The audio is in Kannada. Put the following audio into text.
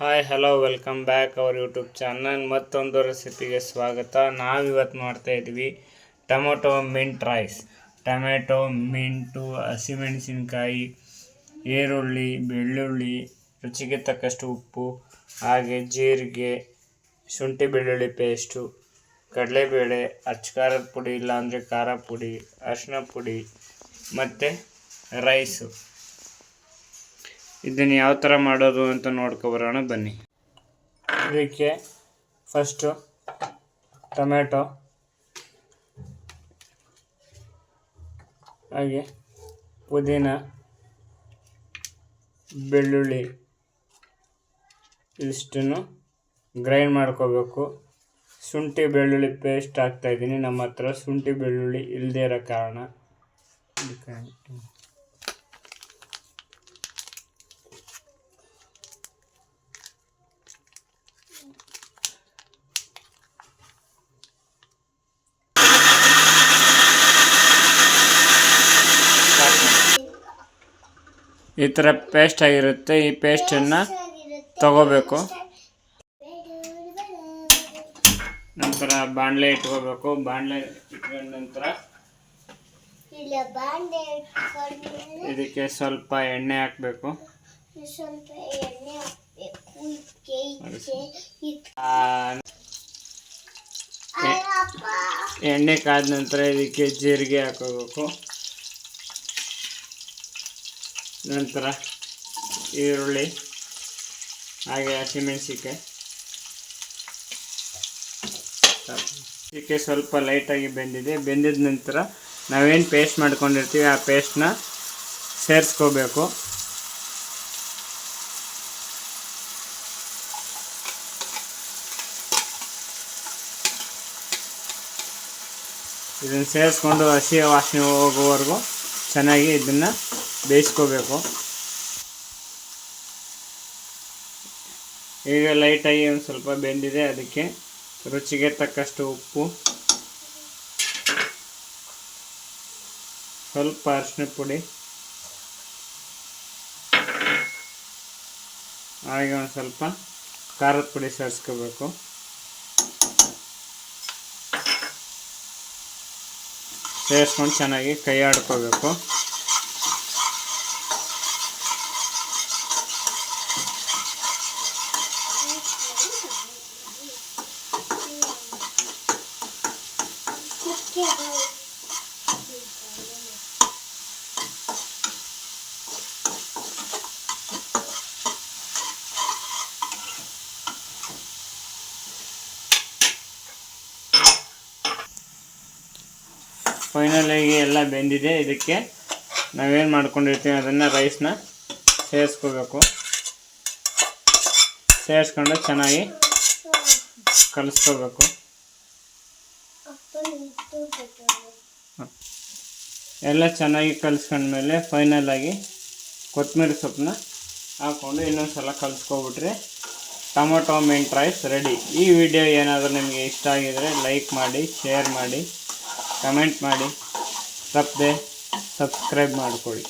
Hi hello welcome back our YouTube channel ಮತ್ತೊಂದು ರೆಸಿಪಿಗೆ ಸ್ವಾಗತ. ನಾವಿವತ್ತು ಮಾಡ್ತಾ ಇದ್ವಿ tomato mint rice. Tomato, mint, ಹಸಿಮೆಣಸಿನ್ಕಾಯಿ, ಈರುಳ್ಳಿ, ಬೆಳ್ಳುಳ್ಳಿ, ರುಚಿಗೆ ತಕ್ಕಷ್ಟು ಉಪ್ಪು, ಹಾಗೆ ಜೀರಿಗೆ, ಶುಂಠಿ ಬೆಳ್ಳುಳ್ಳಿ ಪೇಸ್ಟು ಕಡಲೆಬೇಳೆ ಅಚ್ಚ ಖಾರದ ಪುಡಿ, ಇಲ್ಲಾಂದರೆ ಖಾರ ಪುಡಿ ಅರಿಶಿನ ಪುಡಿ, ಮತ್ತು ರೈಸು ಇದನ್ನು ಯಾವ ಥರ ಮಾಡೋದು ಅಂತ ನೋಡ್ಕೊಬರೋಣ ಬನ್ನಿ. ಇದಕ್ಕೆ ಫಸ್ಟು ಟೊಮೆಟೊ ಹಾಗೆ ಪುದೀನ, ಬೆಳ್ಳುಳ್ಳಿ, ಇಷ್ಟನ್ನು ಗ್ರೈಂಡ್ ಮಾಡ್ಕೋಬೇಕು. ಶುಂಠಿ, ಬೆಳ್ಳುಳ್ಳಿ ಪೇಸ್ಟ್ ಹಾಕ್ತಾಯಿದ್ದೀನಿ ನಮ್ಮ ಹತ್ರ ಶುಂಠಿ, ಬೆಳ್ಳುಳ್ಳಿ ಇಲ್ಲದೇ ಇರೋ ಕಾರಣ ಇದಕ್ಕೆ ಈ ಥರ ಪೇಸ್ಟ್ ಆಗಿರುತ್ತೆ. ಈ ಪೇಸ್ಟನ್ನು ತಗೋಬೇಕು. ನಂತರ ಬಾಣಲೆ ಇಟ್ಕೋಬೇಕು. ಬಾಣಲೆ ಇಟ್ಕೊಂಡ ನಂತರ ಇದಕ್ಕೆ ಸ್ವಲ್ಪ ಎಣ್ಣೆ ಹಾಕಬೇಕು. ಎಣ್ಣೆ ಕಾದ ನಂತರ ಇದಕ್ಕೆ ಜೀರಿಗೆ ಹಾಕೋಬೇಕು. ನಂತರ ಈರುಳ್ಳಿ, ಹಾಗೆ ಹಸಿಮೆಣಸಿಕಾಯಿ ಇದಕ್ಕೆ ಸ್ವಲ್ಪ ಲೈಟಾಗಿ ಬೆಂದಿದೆ. ಬೆಂದಿದ ನಂತರ ನಾವೇನು ಪೇಸ್ಟ್ ಮಾಡ್ಕೊಂಡಿರ್ತೀವಿ, ಆ ಪೇಸ್ಟ್ನ ಸೇರಿಸ್ಕೋಬೇಕು. ಇದನ್ನು ಸೇರಿಸ್ಕೊಂಡು ಹಸಿ ವಾಸನೆ ಹೋಗುವವರೆಗೂ ಚೆನ್ನಾಗಿ ಇದನ್ನು ಬೇಯಿಸ್ಕೋಬೇಕು. ಈಗ ಲೈಟಾಗಿ ಒಂದು ಸ್ವಲ್ಪ ಬೆಂದಿದೆ, ಅದಕ್ಕೆ ರುಚಿಗೆ ತಕ್ಕಷ್ಟು ಉಪ್ಪು. ಸ್ವಲ್ಪ ಅರಿಶಿನ ಪುಡಿ. ಹಾಗೆ ಒಂದು ಸ್ವಲ್ಪ ಖಾರದ ಪುಡಿ ಸೇರಿಸ್ಕೋಬೇಕು. ಸೇರಿಸ್ಕೊಂಡು ಚೆನ್ನಾಗಿ ಕೈ ಆಡ್ಕೋಬೇಕು ಫೈನಲಾಗಿ ಎಲ್ಲ ಬೆಂದಿದೆ. ಇದಕ್ಕೆ ನಾವೇನು ಮಾಡ್ಕೊಂಡಿರ್ತೀವಿ ಅದನ್ನು ರೈಸ್ನ ಸೇರಿಸ್ಕೋಬೇಕು. ಸೇರಿಸ್ಕೊಂಡು ಚೆನ್ನಾಗಿ ಕಲಿಸ್ಕೋಬೇಕು. ಎಲ್ಲ ಚೆನ್ನಾಗಿ ಕಲಿಸ್ಕೊಂಡ್ಮೇಲೆ ಫೈನಲಾಗಿ ಕೊತ್ತಂಬರಿ ಸೊಪ್ಪನ್ನ ಹಾಕ್ಕೊಂಡು ಇನ್ನೊಂದು ಸಲ ಕಲಿಸ್ಕೊಬಿಟ್ರೆ ಟೊಮೊಟೊ ಮೆಂಟ್ ರೈಸ್ ರೆಡಿ ಈ ವಿಡಿಯೋ ಏನಾದರೂ ನಿಮಗೆ ಇಷ್ಟ ಆಗಿದರೆ ಲೈಕ್ ಮಾಡಿ ಶೇರ್ ಮಾಡಿ ಕಮೆಂಟ್ ಮಾಡಿ, ತಪ್ಪದೆ ಸಬ್ಸ್ಕ್ರೈಬ್ ಮಾಡಿಕೊಳ್ಳಿ.